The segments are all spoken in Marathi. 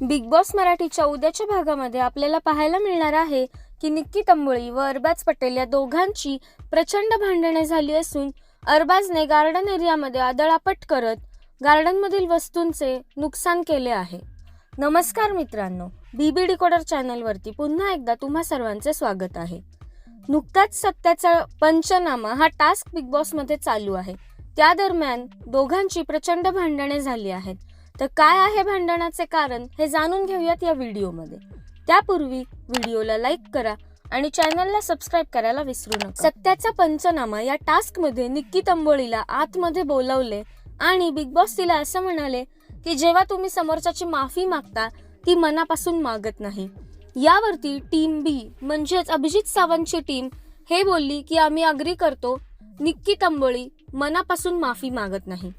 बिग बॉस मराठीच्या उद्याच्या भागामध्ये आपल्याला पाहायला मिळणार आहे की निक्की तंबोळी व अरबाज पटेल या दोघांची प्रचंड भांडणे झाली असून अरबाजने गार्डन एरियामध्ये आदळापट करत गार्डनमधील वस्तूंचे नुकसान केले आहे. नमस्कार मित्रांनो बी बी डिकोडर चॅनलवरती पुन्हा एकदा तुम्हा सर्वांचे स्वागत आहे. नुकताच सत्याचा पंचनामा हा टास्क बिग बॉसमध्ये चालू आहे. त्या दरम्यान दोघांची प्रचंड भांडणे झाली आहेत. तर काय आहे भांडणाचे कारण हे जाणून घेऊयात या व्हिडिओमध्ये. त्यापूर्वी व्हिडिओला लाईक करा आणि चॅनलला सबस्क्राईब करायला विसरू नका. सत्याचा पंचनामा या टास्कमध्ये निक्की तंबोळीला आतमध्ये बोलवले आणि बिग बॉस तिला असं म्हणाले की जेव्हा तुम्ही समोरच्याची माफी मागता ती मनापासून मागत नाही. यावरती टीम बी म्हणजेच अभिजित सावंतची टीम हे बोलली की आम्ही अग्री करतो. निक्की तंबोळी मनापासून माफी मागत नाही.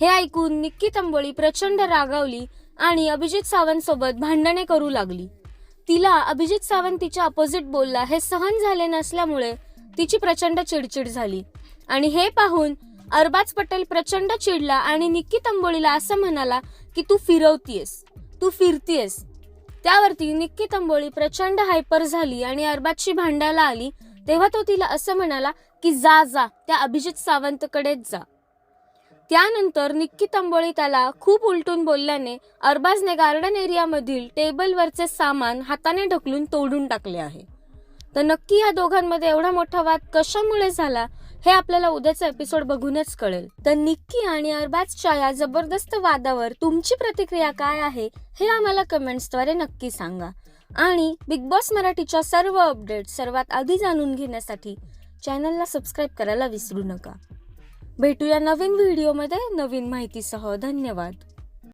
हे ऐकून निक्की तंबोळी प्रचंड रागावली आणि अभिजित सावंत सोबत भांडणे करू लागली. तिला अभिजित सावंत तिच्या अपोजिट बोलला हे सहन झाले नसल्यामुळे तिची प्रचंड चिडचिड झाली. आणि हे पाहून अरबाज पटेल प्रचंड चिडला आणि निक्की तंबोळीला असं म्हणाला की तू फिरवतीयस तू फिरतीयस. त्यावरती निक्की तंबोळी प्रचंड हायपर झाली आणि अरबाजशी भांडायला आली. तेव्हा तो तिला असं म्हणाला की जा जा त्या अभिजित सावंतकडेच जा. त्यानंतर निक्की तंबोळी त्याला खूप उलटून बोलल्याने अरबाजने गार्डन एरियामधील टेबलवरचे सामान हाताने ढकलून तोडून टाकले आहे. तर नक्की या दोघांमध्ये एवढा मोठा वाद कशामुळे झाला हे आपल्याला उद्याचा एपिसोड बघूनच कळेल. तर निक्की आणि अरबाजच्या या जबरदस्त वादावर तुमची प्रतिक्रिया काय आहे हे आम्हाला कमेंट्सद्वारे नक्की सांगा. आणि बिग बॉस मराठीच्या सर्व अपडेट सर्वात आधी जाणून घेण्यासाठी चॅनलला सबस्क्राईब करायला विसरू नका. भेटूया नवीन व्हिडिओमध्ये नवीन माहितीसह. धन्यवाद.